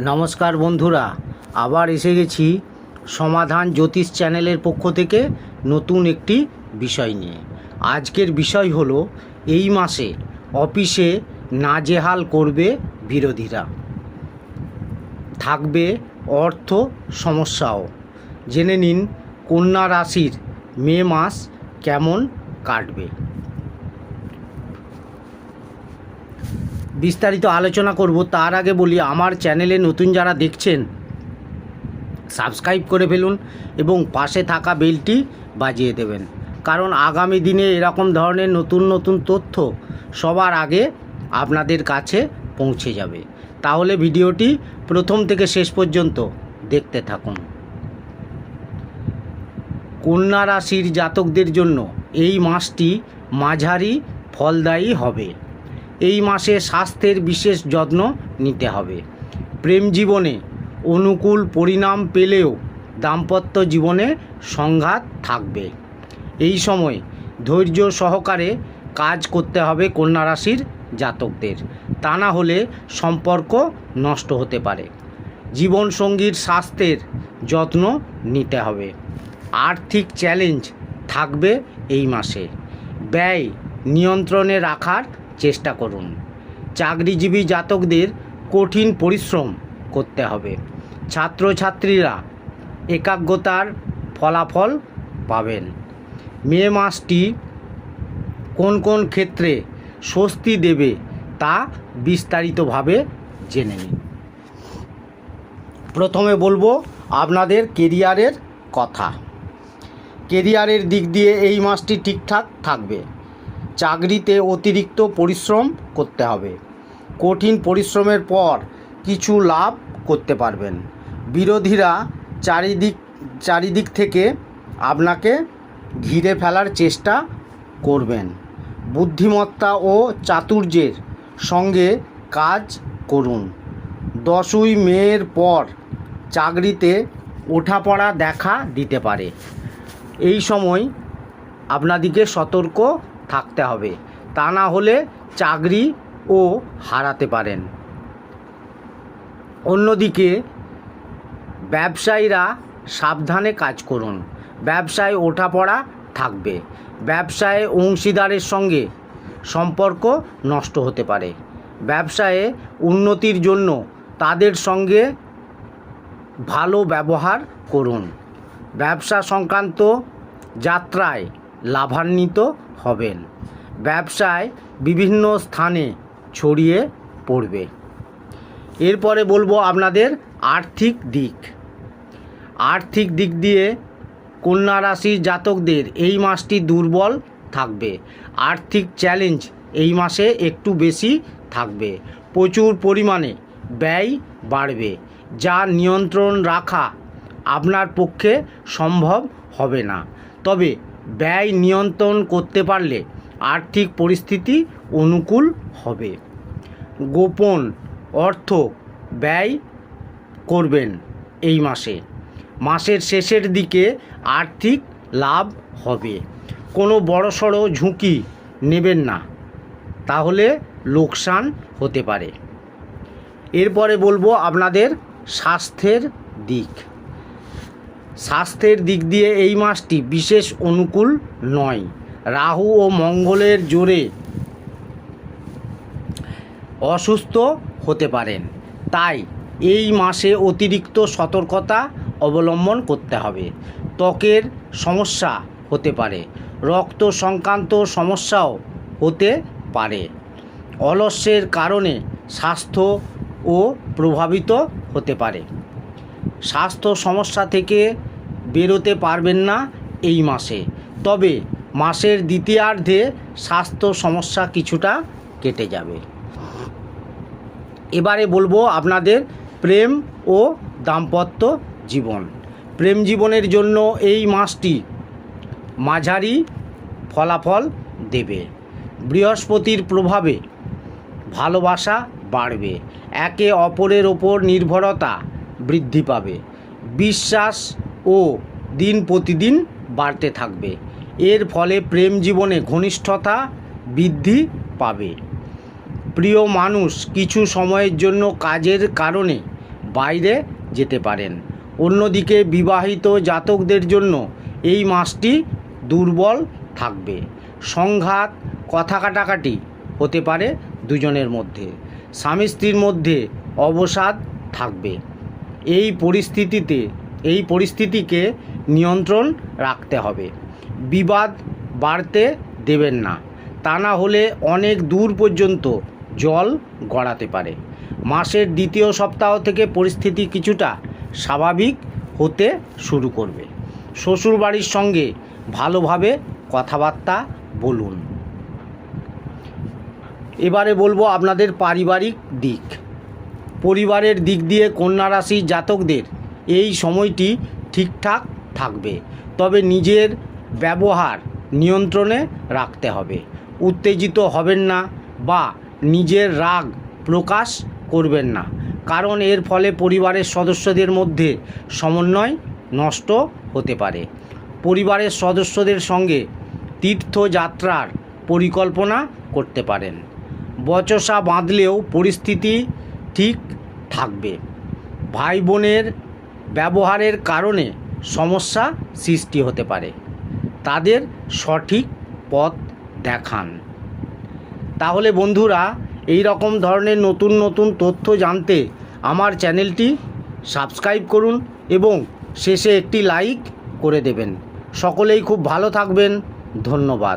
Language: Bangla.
নমস্কার বন্ধুরা, আবার এসে গেছি সমাধান জ্যোতিষ চ্যানেলের পক্ষ থেকে নতুন একটি বিষয় নিয়ে। আজকের বিষয় হলো, এই মাসে অফিসে নাজেহাল করবে বিরোধীরা। থাকবে অর্থ সমস্যাও। জেনে নিন, কন্যা রাশির মে মাস কেমন কাটবে। বিস্তারিত আলোচনা করব। তার আগে বলি, আমার চ্যানেলে নতুন যারা দেখছেন, সাবস্ক্রাইব করে ফেলুন এবং পাশে থাকা বেলটি বাজিয়ে দেবেন। কারণ আগামী দিনে এরকম ধরনের নতুন নতুন তথ্য সবার আগে আপনাদের কাছে পৌঁছে যাবে। তাহলে ভিডিওটি প্রথম থেকে শেষ পর্যন্ত দেখতে থাকুন। কন্যা রাশির জাতকদের জন্য এই মাসটি মাঝারি ফলদায়ী হবে। এই মাসে স্বাস্থ্যের বিশেষ যত্ন নিতে হবে। প্রেম জীবনে অনুকূল পরিণাম পেলেও দাম্পত্য জীবনে সংঘাত থাকবে। এই সময় ধৈর্য সহকারে কাজ করতে হবে কন্যা রাশির জাতকদের। তা না হলে সম্পর্ক নষ্ট হতে পারে। জীবনসঙ্গীর স্বাস্থ্যের যত্ন নিতে হবে। আর্থিক চ্যালেঞ্জ থাকবে এই মাসে। ব্যয় নিয়ন্ত্রণে রাখার চেষ্টা করুন। চাকরিজীবী জাতকদের কঠিন পরিশ্রম করতে হবে। ছাত্রছাত্রীরা একাগ্রতার ফলাফল পাবেন। মে মাসটি কোন কোন ক্ষেত্রে স্বস্তি দেবে তা বিস্তারিতভাবে জেনে নিন। প্রথমে বলব আপনাদের কেরিয়ারের কথা। কেরিয়ারের দিক দিয়ে এই মাসটি ঠিকঠাক থাকবে। চাকরিতে অতিরিক্ত পরিশ্রম করতে হবে। কঠিন পরিশ্রমের পর কিছু লাভ করতে পারবেন। বিরোধীরা চারিদিক চারিদিক থেকে আপনাকে ঘিরে ফেলার চেষ্টা করবেন। বুদ্ধিমত্তা ও চাতুর্যের সঙ্গে কাজ করুন। দশই মেয়ের পর চাকরিতে ওঠাপড়া দেখা দিতে পারে। এই সময় আপনাদিকে সতর্ক থাকতে হবে। তা না হলে চাকরি ও হারাতে পারেন। অন্যদিকে, ব্যবসায়ীরা সাবধানে কাজ করুন। ব্যবসায় ওঠাপড়া থাকবে। ব্যবসায় অংশীদারের সঙ্গে সম্পর্ক নষ্ট হতে পারে। ব্যবসায়ে উন্নতির জন্য তাদের সঙ্গে ভালো ব্যবহার করুন। ব্যবসা সংক্রান্ত যাত্রায় লাভান্বিত হবেন। ব্যবসায় বিভিন্ন স্থানে ছড়িয়ে পড়বে। এরপরে বলব আপনাদের আর্থিক দিক। আর্থিক দিক দিয়ে কন্যা রাশির জাতকদের এই মাসটি দুর্বল থাকবে। আর্থিক চ্যালেঞ্জ এই মাসে একটু বেশি থাকবে। প্রচুর পরিমাণে ব্যয় বাড়বে, যা নিয়ন্ত্রণ রাখা আপনার পক্ষে সম্ভব হবে না। তবে ব্যয় নিয়ন্ত্রণ করতে পারলে আর্থিক পরিস্থিতি অনুকূল হবে। গোপন অর্থ ব্যয় করবেন এই মাসে। মাসের শেষের দিকে আর্থিক লাভ হবে। কোনো বড়সড় ঝুঁকি নেবেন না। তাহলে লোকসান হতে পারে। এরপরে বলব আপনাদের স্বাস্থ্যের দিক। স্বাস্থ্যের দিক দিয়ে এই মাসটি বিশেষ অনুকূল নয়। রাহু ও মঙ্গলের জোরে অসুস্থ হতে পারেন। তাই এই মাসে অতিরিক্ত সতর্কতা অবলম্বন করতে হবে। ত্বকের সমস্যা হতে পারে। রক্ত সংক্রান্ত সমস্যাও হতে পারে। অলস্যের কারণে স্বাস্থ্য ও প্রভাবিত হতে পারে। স্বাস্থ্য সমস্যা থেকে বেরোতে পারবেন না এই মাসে। তবে মাসের দ্বিতীয়ার্ধে স্বাস্থ্য সমস্যা কিছুটা কেটে যাবে। এবারে বলব আপনাদের প্রেম ও দাম্পত্য জীবন। প্রেম জীবনের জন্য এই মাসটি মাঝারি ফলাফল দেবে। বৃহস্পতির প্রভাবে ভালোবাসা বাড়বে। একে অপরের ওপর নির্ভরতা বৃদ্ধি পাবে। বিশ্বাস ও দিন প্রতিদিন বাড়তে থাকবে। এর ফলে প্রেম জীবনে ঘনিষ্ঠতা বৃদ্ধি পাবে। প্রিয় মানুষ কিছু সময়ের জন্য কাজের কারণে বাইরে যেতে পারেন। অন্যদিকে বিবাহিত জাতকদের জন্য এই মাসটি দুর্বল থাকবে। সংঘাত, কথা কাটাকাটি হতে পারে দুজনের মধ্যে। স্বামী স্ত্রীর মধ্যে অবসাদ থাকবে। এই পরিস্থিতিতে এই পরিস্থিতিকে নিয়ন্ত্রণ রাখতে হবে। বিবাদ বাড়তে দেবেন না। তা না হলে অনেক দূর পর্যন্ত জল গড়াতে পারে। মাসের দ্বিতীয় সপ্তাহ থেকে পরিস্থিতি কিছুটা স্বাভাবিক হতে শুরু করবে। শ্বশুরবাড়ির সঙ্গে ভালোভাবে কথাবার্তা বলুন। এবারে বলব আপনাদের পারিবারিক দিক। পরিবারের দিক দিয়ে কন্যা রাশির জাতকদের এই সময়টি ঠিকঠাক থাকবে। তবে নিজের ব্যবহার নিয়ন্ত্রণে রাখতে হবে। উত্তেজিত হবেন না বা নিজের রাগ প্রকাশ করবেন না। কারণ এর ফলে পরিবারের সদস্যদের মধ্যে সমন্বয় নষ্ট হতে পারে। পরিবারের সদস্যদের সঙ্গে তীর্থযাত্রার পরিকল্পনা করতে পারেন। বচসা বাঁধলেও পরিস্থিতি ঠিক থাকবে। ভাই বোনের ব্যবহারের কারণে সমস্যা সৃষ্টি হতে পারে। তাদের সঠিক পথ দেখান। তাহলে বন্ধুরা এই রকম ধরনের নতুন নতুন তথ্য জানতে আমার চ্যানেলটি সাবস্ক্রাইব করুন এবং শেষে একটি লাইক করে দেবেন। সকলেই খুব ভালো থাকবেন। ধন্যবাদ।